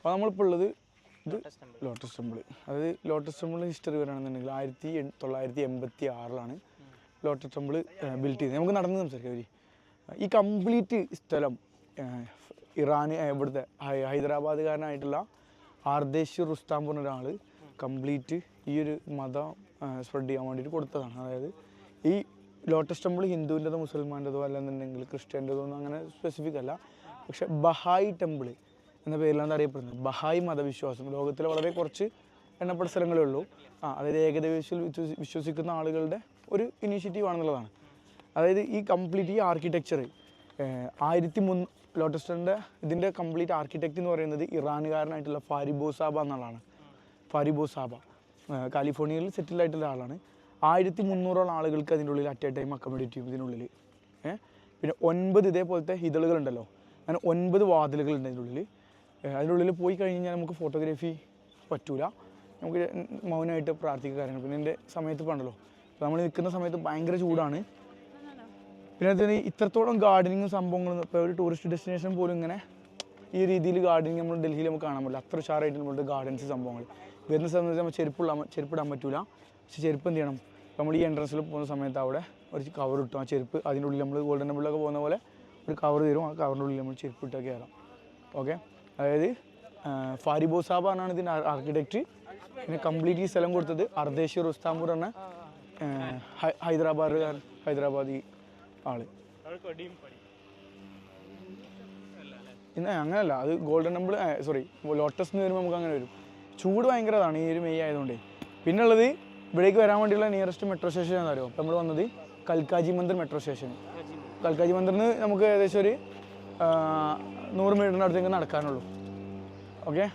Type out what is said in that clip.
അപ്പോൾ നമ്മളിപ്പോൾ ഉള്ളത് ഇത് ലോട്ടസ് ടെമ്പിൾ അതായത് ലോട്ടസ് ടെമ്പിൾ ഹിസ്റ്ററി വരികയാണെന്നുണ്ടെങ്കിൽ ആയിരത്തി തൊള്ളായിരത്തി എൺപത്തി ആറിലാണ് ലോട്ടസ് ടെമ്പിൾ ബിൽഡ് ചെയ്തത്. നമുക്ക് നടന്ന് സംസാരിക്കാം ഒരു ഈ കംപ്ലീറ്റ് സ്ഥലം ഇറാൻ ഇവിടുത്തെ ഹൈദരാബാദുകാരനായിട്ടുള്ള ആർദേശ് റുസ്താം പറഞ്ഞ ഒരാൾ കംപ്ലീറ്റ് ഈ ഒരു മതം സ്പ്രെഡ് ചെയ്യാൻ വേണ്ടിയിട്ട് കൊടുത്തതാണ്. അതായത് ഈ ലോട്ടസ് ടെമ്പിൾ ഹിന്ദുവിന്റെതോ മുസൽമാന്റെതോ അല്ലെന്നുണ്ടെങ്കിൽ ക്രിസ്ത്യന്റെതോ ഒന്നും അങ്ങനെ സ്പെസിഫിക് അല്ല. പക്ഷെ ബഹായി ടെമ്പിൾ എന്ന പേരിലാണ് അറിയപ്പെടുന്നത്. ബഹായ് മതവിശ്വാസം. ലോകത്തിലെ വളരെ കുറച്ച് എണ്ണപ്പെട്ട സ്ഥലങ്ങളേ ഉള്ളൂ. ആ അതായത് ഏകദേശം വിശ്വസിക്കുന്ന ആളുകളുടെ ഒരു ഇനീഷ്യേറ്റീവ് ആണെന്നുള്ളതാണ്. അതായത് ഈ കംപ്ലീറ്റ് ഈ ആർക്കിടെക്ചർ ആയിരത്തി മുൻ ലോട്ടസ്റ്ററിന്റെ ഇതിന്റെ കംപ്ലീറ്റ് ആർക്കിടെക്റ്റ് എന്ന് പറയുന്നത് ഇറാനുകാരനായിട്ടുള്ള ഫാരിബോസാബ എന്നുള്ളതാണ് ഫാരിബോ സാബ. കാലിഫോർണിയയിൽ സെറ്റിൽ ആയിട്ടുള്ള ആളാണ്. ആയിരത്തി മുന്നൂറോളം ആളുകൾക്ക് അതിന്റെ ഉള്ളിൽ അറ്റ് എ ടൈം അക്കോമഡേറ്റ് ചെയ്യും ഇതിനുള്ളിൽ. പിന്നെ ഒൻപത് ഇതേപോലത്തെ ഹിതളുകളുണ്ടല്ലോ. അങ്ങനെ ഒൻപത് വാതിലുകളുണ്ട് അതിന്റെ ഉള്ളിൽ അതിന്റെ ഉള്ളിൽ പോയി കഴിഞ്ഞ് കഴിഞ്ഞാൽ നമുക്ക് ഫോട്ടോഗ്രാഫി പറ്റൂല. നമുക്ക് മൗനമായിട്ട് പ്രാർത്ഥിക്കുക കാര്യങ്ങൾ. പിന്നെ എന്റെ സമയത്ത് പണ്ടല്ലോ അപ്പോൾ നമ്മൾ നിൽക്കുന്ന സമയത്ത് ഭയങ്കര ചൂടാണ്. പിന്നെ അതിന് ഇത്രത്തോളം ഗാർഡനിങ്ങും സംഭവങ്ങളും ഇപ്പോൾ ഒരു ടൂറിസ്റ്റ് ഡെസ്റ്റിനേഷൻ പോലും ഇങ്ങനെ ഈ രീതിയിൽ ഗാർഡനിങ് നമ്മൾ ഡൽഹിയിൽ നമുക്ക് കാണാൻ പറ്റില്ല. അത്ര ഉഷാറായിട്ട് നമ്മളുടെ ഗാർഡൻസ് സംഭവങ്ങൾ. വരുന്ന സമയത്ത് നമ്മൾ ചെരുപ്പുള്ള ചെരുപ്പിടാൻ പറ്റൂല. പക്ഷെ ചെരുപ്പ് എന്ത് ചെയ്യണം? നമ്മൾ ഈ എൻട്രൻസിൽ പോകുന്ന സമയത്ത് അവിടെ ഒരു കവർ ഇട്ടു. ആ ചെരുപ്പ് അതിന്റെ ഉള്ളിൽ നമ്മൾ ഗോൾഡൻ ടെമ്പിളിലൊക്കെ പോകുന്ന പോലെ ഒരു കവർ തരും. ആ കവറിന്റെ ഉള്ളിൽ നമ്മൾ ചെരുപ്പ് ഇട്ടൊക്കെ കയറാം. ഓക്കെ അതായത് ഫാരിബോ സാബ് എന്നാണ് ഇതിന്റെ ആർക്കിടെക്റ്റ് പിന്നെ കംപ്ലീറ്റ് ഈ സ്ഥലം കൊടുത്തത് അർദേശ് റുസ്താംപൂർ എന്ന ഹൈദരാബാദ് ഹൈദരാബാദി ആൾ. ഇന്ന് അങ്ങനെയല്ല അത് ഗോൾഡൻ ടെമ്പിൾ സോറി ലോട്ടസ് എന്ന് വരുമ്പോൾ നമുക്ക് അങ്ങനെ വരും. ചൂട് ഭയങ്കരതാണ് ഈ ഒരു മെയ് ആയതുകൊണ്ട്. പിന്നെ ഉള്ളത് ഇവിടേക്ക് വരാൻ വേണ്ടിയുള്ള നിയറസ്റ്റ് മെട്രോ സ്റ്റേഷൻ എന്ന് അപ്പം നമ്മൾ വന്നത് കൽക്കാജി മന്ദിർ മെട്രോ സ്റ്റേഷൻ കൽക്കാജി മന്ദിറിന് നമുക്ക് ഏകദേശം ഒരു നൂറ് മീറ്ററിന് അടുത്തേക്ക് നടക്കാനുള്ളൂ. ഓക്കെ?